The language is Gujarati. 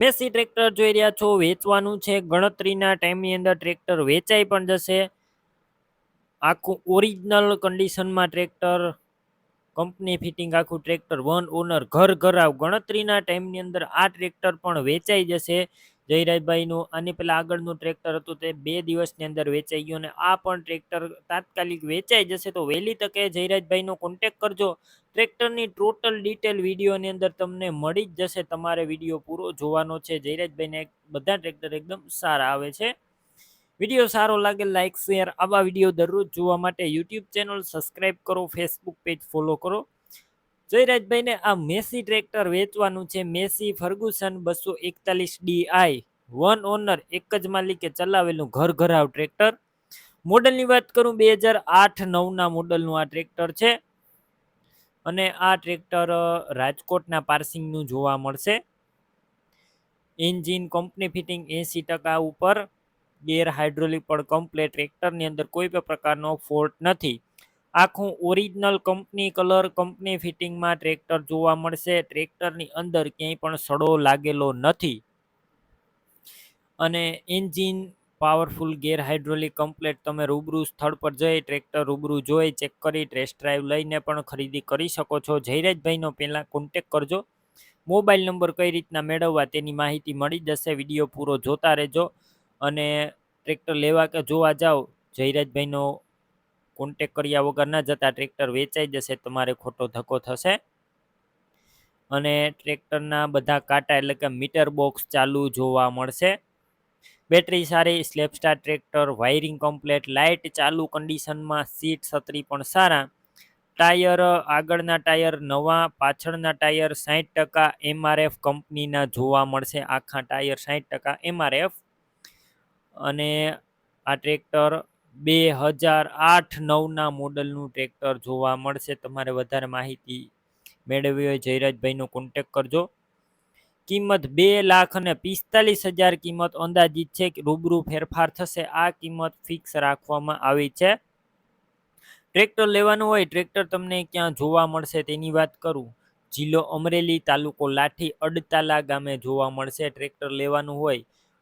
મેસી ટ્રેક્ટર જોઈ રહ્યા છો, વેચવાનું છે, ગણતરીના ટાઈમની અંદર ટ્રેક્ટર વેચાઈ પણ જશે. આખું ઓરિજિનલ કન્ડિશનમાં ટ્રેક્ટર, કંપની ફિટિંગ આખું ટ્રેક્ટર વન ઓનર ઘર ઘર આવ ગણતરીના ટાઈમની અંદર આ ટ્રેક્ટર પણ વેચાઈ જશે. જયરાજભાઈનું આની પહેલાં આગળનું ટ્રેક્ટર હતું તે બે દિવસની અંદર વેચાઈ ગયું અને આ પણ ટ્રેક્ટર તાત્કાલિક વેચાઈ જશે તો વહેલી તકે જયરાજભાઈનો કોન્ટેક કરજો. ટ્રેક્ટરની ટોટલ ડિટેલ વિડીયોની અંદર તમને મળી જ જશે. તમારે વીડિયો પૂરો જોવાનો છે. જયરાજભાઈને બધા ટ્રેક્ટર એકદમ સારા આવે છે. વીડિયો સારો લાગે લાઇક શેર આવા વીડિયો દરરોજ જોવા માટે યુટ્યુબ ચેનલ સબસ્ક્રાઈબ કરો ફેસબુક પેજ ફોલો કરો. જયરાજભાઈને આ મેસી ટ્રેક્ટર વેચવાનું છે. મેસી ફર્ગુસન બસો એકતાલીસ ડીઆઈ વન ઓનર, એક જ માલિકે ચલાવેલું ઘર ઘરાવ ટ્રેક્ટર. મોડલની વાત કરું, બે હજાર આઠ નવના મોડલનું આ ટ્રેક્ટર છે. અને આ ટ્રેક્ટર રાજકોટના પાર્સિંગનું જોવા મળશે. એન્જિન કંપની ફિટિંગ એંસી ટકા ઉપર, ગેર હાઇડ્રોલિક પણ કમ્પ્લેટ ટ્રેક્ટરની અંદર કોઈ પણ પ્રકારનો ફોલ્ટ નથી. આખું ઓરિજિનલ કંપની કલર કંપની ફિટિંગમાં ટ્રેક્ટર જોવા મળશે. ટ્રેક્ટરની અંદર ક્યાંય પણ સડો લાગેલો નથી. અને engine powerful gear hydraulic complete તમે રૂબરૂ સ્થળ પર જઈ ટ્રેક્ટર રૂબરૂ જોઈ ચેક કરી ટેસ્ટ ડ્રાઈવ લઈને પણ ખરીદી કરી શકો છો. જયરાજભાઈનો પહેલાં કોન્ટેક કરજો. મોબાઈલ નંબર કઈ રીતના મેળવવા તેની માહિતી મળી જશે. વીડિયો પૂરો જોતા રહેજો. અને ટ્રેક્ટર લેવા કે જોવા જાઓ, જયરાજભાઈનો કોન્ટેક કર્યા વગર ના જતા ટ્રેક્ટર વેચાઈ જશે, તમારે ખોટો ધક્કો થશે. અને ટ્રેક્ટરના બધા કાંટા એટલે કે મીટર બોક્સ ચાલુ જોવા મળશે. બેટરી સારી સ્લેપ સ્ટાર ટ્રેક્ટર વાયરિંગ કમ્પ્લેટ લાઇટ ચાલુ કન્ડિશનમાં સીટ છત્રી પણ સારા. ટાયર આગળના ટાયર નવા, પાછળના ટાયર સાઠ ટકા એમઆરએફ કંપનીના જોવા મળશે. આખા ટાયર સાઠ ટકા એમઆરએફ અને આ ટ્રેક્ટર બે હજાર આઠ નવના મોડલનું ટ્રેક્ટર જોવા મળશે. તમારે વધારે માહિતી મેળવવી હોય જયરાજભાઈનો કોન્ટેક કરજો. કિંમત બે લાખ અને પિસ્તાલીસ હજાર કિંમત અંદાજિત છે રૂબરૂ ફેરફાર થશે. આ કિંમત ફિક્સ રાખવામાં આવી છે. ટ્રેક્ટર લેવાનું હોય, ટ્રેક્ટર તમને ક્યાં જોવા મળશે તેની વાત કરું. જિલ્લો અમરેલી તાલુકો લાઠી અડતાલા ગામે જોવા મળશે. ટ્રેક્ટર લેવાનું હોય